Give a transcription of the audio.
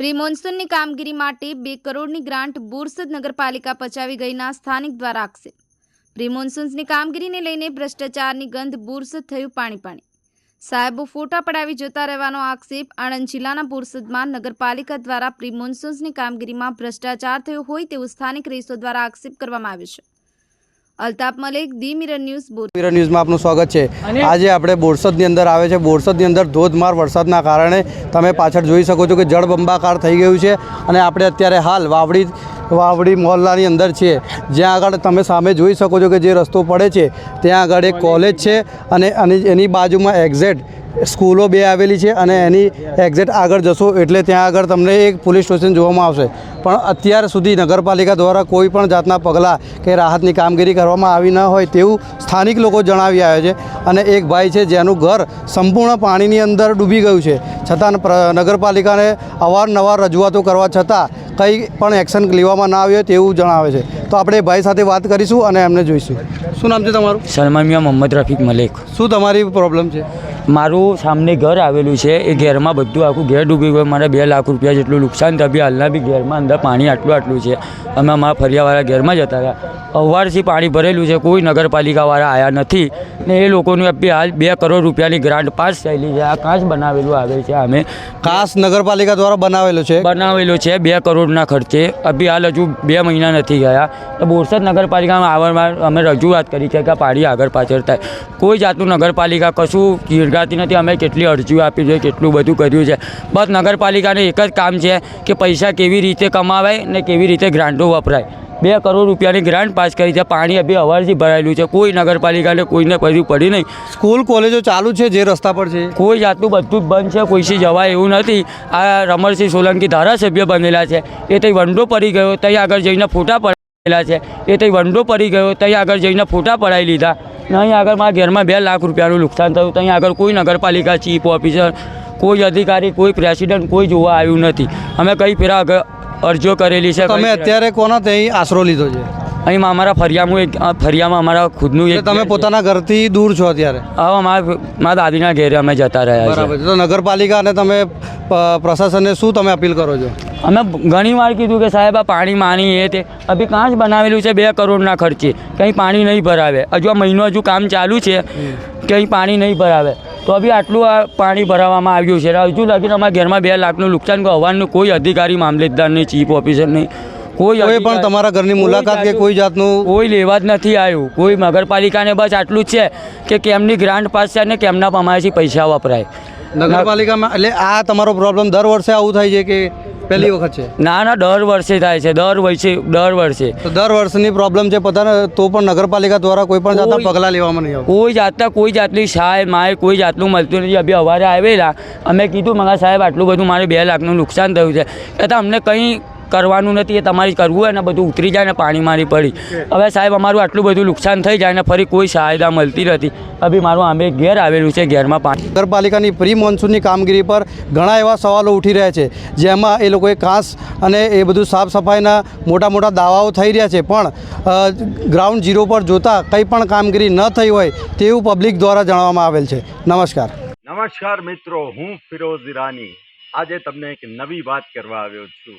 Pre મોન્સૂનની કામગીરી માટે બે કરોડની ગ્રાન્ટ બોરસદ નગરપાલિકા પચાવી ગઈના સ્થાનિક દ્વારા આક્ષેપ પ્રી મોન્સૂન્સની કામગીરીને લઈને ભ્રષ્ટાચારની ગંધ બોરસદ થયું પાણી પાણી સાહેબો ફોટા પડાવી જતા રહેવાનો આક્ષેપ આણંદ જિલ્લાના બોરસદમાં નગરપાલિકા દ્વારા પ્રી મોન્સૂન્સની કામગીરીમાં ભ્રષ્ટાચાર થયો હોય તેવું સ્થાનિક રહીશો દ્વારા આક્ષેપ કરવામાં આવ્યો છે. Altaf Malik the Mirror News bore Mirror ન્યૂઝમાં આપનું સ્વાગત છે. આજે આપણે બોરસદની અંદર આવે છે. બોરસદની અંદર ધોધમાર વરસાદના કારણે તમે પાછળ જોઈ શકો છો કે જળબંબાકાર થઈ ગયું છે અને આપણે અત્યારે હાલ વાવડી વાવડી મોહલ્લાની અંદર છીએ. જ્યાં આગળ તમે સામે જોઈ શકો છો કે જે રસ્તો પડે છે ત્યાં આગળ એક કોલેજ છે અને અને એની બાજુમાં એક્ઝેક્ટ સ્કૂલો બે આવેલી છે અને એની એક્ઝેક્ટ આગળ જશો એટલે ત્યાં આગળ તમને એક પોલીસ સ્ટેશન જોવામાં આવશે. પણ અત્યાર સુધી નગરપાલિકા દ્વારા કોઈ પણ જાતના પગલાં કે રાહતની કામગીરી કરવામાં આવી ન હોય તેવું સ્થાનિક લોકો જણાવી આવ્યા છે. અને એક ભાઈ છે જેનું ઘર સંપૂર્ણ પાણીની અંદર ડૂબી ગયું છે. છતાં પ્ર- નગરપાલિકાને અવારનવાર રજૂઆતો કરવા છતાં કંઈ પણ એક્શન લેવામાં ના આવ્યો તેવું જણાવે છે. તો આપણે એ ભાઈ સાથે વાત કરીશું અને એમને જોઈશું. શું નામ છે તમારું? સલમાન મિયા મોહમ્મદ રફીક મલેક. શું તમારી પ્રોબ્લેમ છે? મારું સામને ઘર આવેલું છે, એ ઘેરમાં બધું આખું ઘેર ડૂબી ગયું. મારે બે લાખ રૂપિયા જેટલું નુકસાન થયું. હાલના બી ઘેરમાં અંદર પાણી આટલું આટલું છે. અમે અમારા ફરિયાવાળા ઘેરમાં જતા રહ્યા અવારથી પાણી ભરેલું છે. કોઈ નગરપાલિકાવાળા આવ્યા નથી ને એ લોકોનું હાલ બે કરોડ રૂપિયાની ગ્રાન્ટ પાસ થયેલી છે. આ કાચ બનાવેલું આવે છે અમે કાસ નગરપાલિકા દ્વારા બનાવેલો છે? બનાવેલો છે બે કરોડના ખર્ચે. અભી હાલ હજુ બે મહિના નથી ગયા. તો બોરસદ નગરપાલિકામાં આવવામાં અમે રજૂઆત કરી છે કે આ પાણી આગળ પાછળ થાય. કોઈ જાતનું નગરપાલિકા કશું ગીરગાતી નથી. અમે કેટલી અરજીઓ આપી છે કેટલું બધું કર્યું છે. બસ નગરપાલિકાને એક જ કામ છે કે પૈસા કેવી રીતે કમાવાય ને કેવી રીતે ગ્રાન્ટો વપરાય. બે કરોડ રૂપિયાની ગ્રાન્ટ પાસ કરી છે. પાણી અભી અવારથી ભરાયેલું છે. કોઈ નગરપાલિકાને કોઈને પડી પડી નહીં. સ્કૂલ કોલેજો ચાલુ છે જે રસ્તા પર છે? કોઈ જાતનું બધું જ બંધ છે. કોઈથી જવાય એવું નથી. આ રમણસિંહ સોલંકી ધારાસભ્ય બનેલા છે. એ તઈ વંડો પડી ગયો ત્યાં આગળ જઈને ફોટા પડાયેલા છે. એ તઈ વંડો પડી ગયો ત્યાં આગળ જઈને ફોટા પડાવી લીધા. અહીં આગળ મારા ઘરમાં બે લાખ રૂપિયાનું નુકસાન થયું. ત્યાં આગળ કોઈ નગરપાલિકા ચીફ ઓફિસર કોઈ અધિકારી કોઈ પ્રેસિડન્ટ કોઈ જોવા આવ્યું નથી. અમે કઈ ફેરા આગળ અરજીઓ કરેલી છે તમે અત્યારે કોનો ત્યાં આશરો લીધો છે? અહીં અમારા ફરિયામાં એક ફરિયામાં અમારા ખુદનું એક તમે પોતાના ઘરથી દૂર છો અત્યારે? હવે અમારા મારા દાદીના ઘેરે અમે જતા રહ્યા બરાબર. તો નગરપાલિકા અને તમે પ્રશાસનને શું તમે અપીલ કરો છો? અમે ઘણી વાર કીધું કે સાહેબ આ પાણી માની એ તે. અભી કાં જ બનાવેલું છે બે કરોડના ખર્ચે. કંઈ પાણી નહીં ભરાવે. હજુ આ મહિનો હજુ કામ ચાલુ છે. કંઈ પાણી નહીં ભરાવે. તો અભી આટલું આ પાણી ભરાવવામાં આવ્યું છે. અને હજુ લગીને અમારા ઘરમાં બે લાખનું નુકસાન કોઈ હવાનું કોઈ અધિકારી મામલતદાર નહીં ચીફ ઓફિસર નહીં કોઈ પણ તમારા ઘરની મુલાકાત કે કોઈ જાતનું? કોઈ લેવા જ નથી આવ્યું. કોઈ નગરપાલિકાને બસ આટલું જ છે કે કેમની ગ્રાન્ટ પાસ છે ને કેમના અમારેથી પૈસા વપરાય. નગરપાલિકામાં એટલે આ તમારો પ્રોબ્લેમ દર વર્ષે આવું થાય છે કે પહેલી વખત છે? ના ના દર વર્ષે થાય છે. દર વર્ષે દર વર્ષે. તો દર વર્ષની પ્રોબ્લેમ છે પોતાને તો પણ નગરપાલિકા દ્વારા કોઈ પણ જાતના પગલાં લેવામાં નહીં આવે કોઈ જાતના કોઈ જાતની સહાય માય કોઈ જાતનું મળતું નથી. અભી અવારે આવેલા. અમે કીધું મારા સાહેબ આટલું બધું મારે બે લાખનું નુકસાન થયું છે. કહેતા અમને કંઈ કરવાનું નથી એ તમારે કરવું હોય ને બધું ઉતરી જાય ને પાણી મારી પડી. હવે સાહેબ અમારું આટલું બધું નુકસાન થઈ જાય ને ફરી કોઈ સહાયતા મળતી નથી. અભી મારું આંબે ઘેર આવેલું છે ઘેરમાં પાણી. નગરપાલિકાની પ્રી મોન્સૂનની કામગીરી પર ઘણા એવા સવાલો ઉઠી રહ્યા છે જેમાં એ લોકોએ કાંસ અને એ બધું સાફ સફાઈના મોટા મોટા દાવાઓ થઈ રહ્યા છે. પણ ગ્રાઉન્ડ ઝીરો પર જોતાં કંઈ પણ કામગીરી ન થઈ હોય તેવું પબ્લિક દ્વારા જણાવવામાં આવેલ છે. નમસ્કાર. નમસ્કાર મિત્રો હું ફિરોઝ ઈરાની. આજે તમને એક નવી વાત કરવા આવ્યો છું.